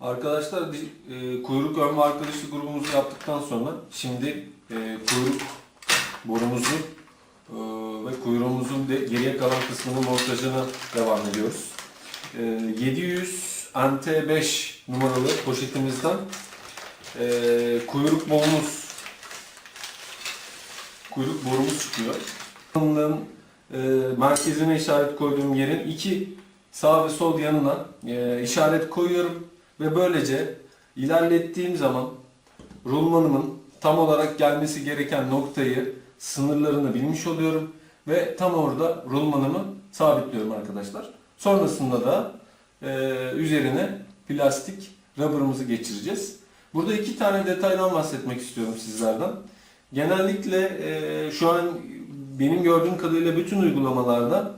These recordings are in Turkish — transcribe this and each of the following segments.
Arkadaşlar e, kuyruk ön ve arkadaşlık grubumuzu yaptıktan sonra şimdi e, kuyruk borumuzu e, ve kuyruğumuzun de geriye kalan kısmının montajına devam ediyoruz. E, 700 NT5 numaralı poşetimizden e, kuyruk borumuz kuyruk borumuz çıkıyor. Bunların e, merkezine işaret koyduğum yerin iki sağ ve sol yanına e, işaret koyuyorum ve böylece ilerlettiğim zaman rulmanımın tam olarak gelmesi gereken noktayı sınırlarını bilmiş oluyorum ve tam orada rulmanımı sabitliyorum arkadaşlar. Sonrasında da e, üzerine plastik rubber'ımızı geçireceğiz. Burada iki tane detaydan bahsetmek istiyorum sizlerden. Genellikle e, şu an benim gördüğüm kadarıyla bütün uygulamalarda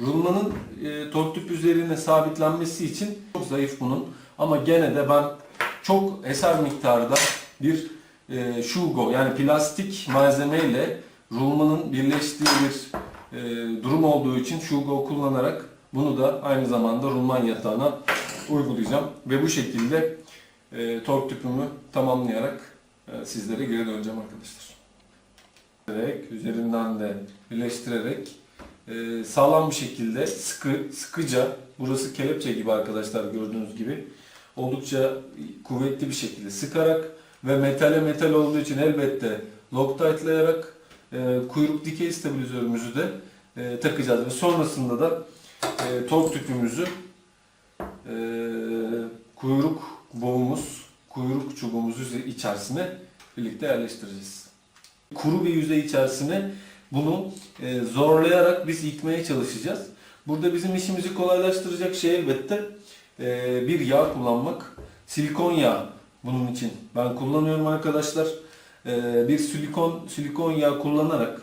rulmanın e, tork tüp üzerine sabitlenmesi için çok zayıf bunun. Ama gene de ben çok eser miktarda bir e, şugo yani plastik malzemeyle rulmanın birleştiği bir e, durum olduğu için şugo kullanarak bunu da aynı zamanda rulman yatağına uygulayacağım. Ve bu şekilde e, tork tüpümü tamamlayarak e, sizlere geri döneceğim arkadaşlar. Üzerinden de birleştirerek e, sağlam bir şekilde sıkı sıkıca burası kelepçe gibi arkadaşlar gördüğünüz gibi oldukça kuvvetli bir şekilde sıkarak ve metale metal olduğu için elbette Loctite'layarak e, kuyruk dikey stabilizörümüzü de e, takacağız ve sonrasında da e, tork tüpümüzü e, kuyruk boğumuz, kuyruk çubuğumuz içerisine birlikte yerleştireceğiz. Kuru bir yüzey içerisine bunu e, zorlayarak biz yıkmaya çalışacağız. Burada bizim işimizi kolaylaştıracak şey elbette e, bir yağ kullanmak. Silikon yağı bunun için ben kullanıyorum arkadaşlar. E, bir silikon silikon yağı kullanarak